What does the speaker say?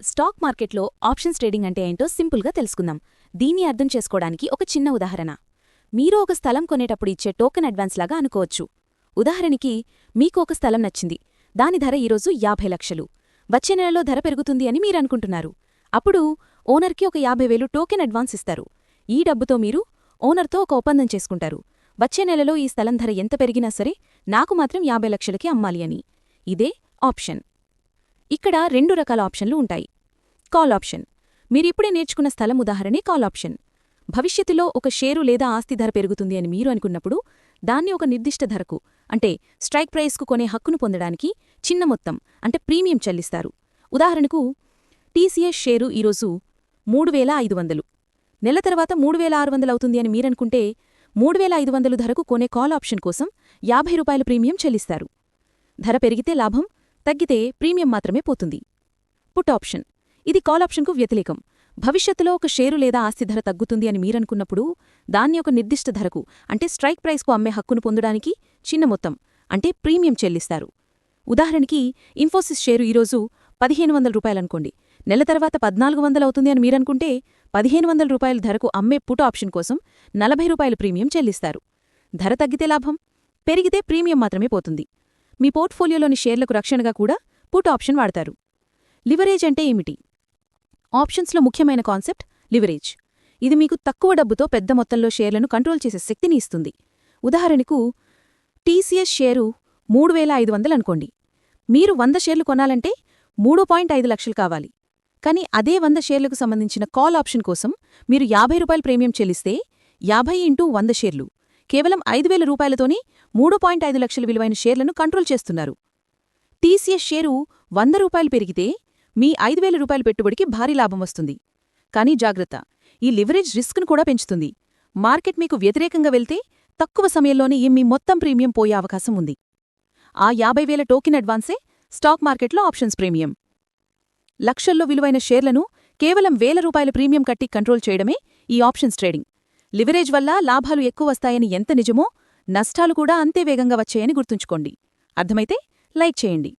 Stock మార్కెట్లో options trading అంటే ఏంటో సింపుల్గా తెలుసుకుందాం. దీన్ని అర్థం చేసుకోవడానికి ఒక చిన్న ఉదాహరణ. మీరు ఒక స్థలం కొనేటప్పుడు ఇచ్చే టోకెన్ అడ్వాన్స్ లాగా అనుకోవచ్చు. ఉదాహరణకి మీకు ఒక స్థలం నచ్చింది. దాని ధర ఈరోజు యాభై లక్షలు. వచ్చే నెలలో ధర పెరుగుతుంది అని మీరనుకుంటున్నారు అప్పుడు ఓనర్కి ఒక యాభై వేలు టోకెన్ అడ్వాన్స్ ఇస్తారు. ఈ డబ్బుతో మీరు ఓనర్తో ఒక ఒప్పందం చేసుకుంటారు. వచ్చే నెలలో ఈ స్థలం ధర ఎంత పెరిగినా సరే నాకు మాత్రం యాభై లక్షలకి అమ్మాలి అని. ఇదే ఆప్షన్. ఇక్కడ రెండు రకాల ఆప్షన్లు ఉంటాయి. Call option. మీరిప్పుడే నేర్చుకున్న స్థలం ఉదాహరణే కాల్ ఆప్షన్. భవిష్యత్తులో ఒక షేరు లేదా ఆస్తి ధర పెరుగుతుంది అని మీరు అనుకున్నప్పుడు దాన్ని ఒక నిర్దిష్ట ధరకు అంటే స్ట్రైక్ ప్రైస్కు కొనే హక్కును పొందడానికి చిన్న మొత్తం అంటే ప్రీమియం చెల్లిస్తారు. ఉదాహరణకు టీసీఎస్ షేరు ఈరోజు మూడు వేల ఐదు వందలు. నెల తర్వాత మూడు వేల ఆరు వందలు అవుతుంది అని మీరనుకుంటే మూడు వేల ఐదు వందలు ధరకు కొనే కాల్ ఆప్షన్ కోసం యాభై రూపాయల ప్రీమియం చెల్లిస్తారు. ధర పెరిగితే లాభం తగ్గితే ప్రీమియం మాత్రమే పోతుంది. Put option. ఇది కాల్ ఆప్షన్కు వ్యతిరేకం. భవిష్యత్తులో ఒక షేరు లేదా ఆస్తి ధర తగ్గుతుంది అని మీరనుకున్నప్పుడు దాన్ని ఒక నిర్దిష్ట ధరకు అంటే స్ట్రైక్ ప్రైస్కు అమ్మే హక్కును పొందడానికి చిన్న మొత్తం అంటే ప్రీమియం చెల్లిస్తారు. ఉదాహరణకి ఇన్ఫోసిస్ షేరు ఈరోజు పదిహేను వందల రూపాయలనుకోండి నెల తర్వాత పద్నాలుగు వందలవుతుంది అని మీరనుకుంటే పదిహేను వందల రూపాయల ధరకు అమ్మే పుట్ ఆప్షన్ కోసం నలభై రూపాయల ప్రీమియం చెల్లిస్తారు. ధర తగ్గితే లాభం పెరిగితే ప్రీమియం మాత్రమే పోతుంది. మీ పోర్ట్ఫోలియోలోని షేర్లకు రక్షణగా కూడా పుట్ ఆప్షన్ వాడతారు. లివరేజ్ అంటే ఏమిటి? ఆప్షన్స్లో ముఖ్యమైన కాన్సెప్ట్ లివరేజ్. ఇది మీకు తక్కువ డబ్బుతో పెద్ద మొత్తంలో షేర్లను కంట్రోల్ చేసే శక్తిని ఇస్తుంది. ఉదాహరణకు టీసీఎస్ షేరు మూడు వేల ఐదు వందలనుకోండి మీరు వంద షేర్లు కొనాలంటే మూడు పాయింట్ ఐదు లక్షలు కావాలి. కానీ అదే వంద షేర్లకు సంబంధించిన కాల్ ఆప్షన్ కోసం మీరు యాభై రూపాయల ప్రీమియం చెల్లిస్తే యాభై ఇంటూ వంద షేర్లు. కేవలం ఐదు వేల రూపాయలతోనే మూడు పాయింట్ ఐదు లక్షల విలువైన షేర్లను కంట్రోల్ చేస్తున్నారు. టీసీఎస్ షేరు వంద రూపాయలు పెరిగితే మీ ఐదు వేల రూపాయల పెట్టుబడికి భారీ లాభం వస్తుంది. కానీ జాగ్రత్త ఈ లివరేజ్ రిస్క్ను కూడా పెంచుతుంది. మార్కెట్ మీకు వ్యతిరేకంగా వెళ్తే తక్కువ సమయంలోనే మీ మొత్తం ప్రీమియం పోయే అవకాశం ఉంది. ఆ యాభై వేల టోకెన్ అడ్వాన్సే స్టాక్ మార్కెట్లో ఆప్షన్స్ ప్రీమియం. లక్షల్లో విలువైన షేర్లను కేవలం వేల రూపాయల ప్రీమియం కట్టి కంట్రోల్ చేయడమే ఈ ఆప్షన్స్ ట్రేడింగ్. లివరేజ్ వల్ల లాభాలు ఎక్కువ వస్తాయని ఎంత నిజమో నష్టాలు కూడా అంతే వేగంగా వచ్చాయని గుర్తుంచుకోండి. అర్థమైతే లైక్ చేయండి.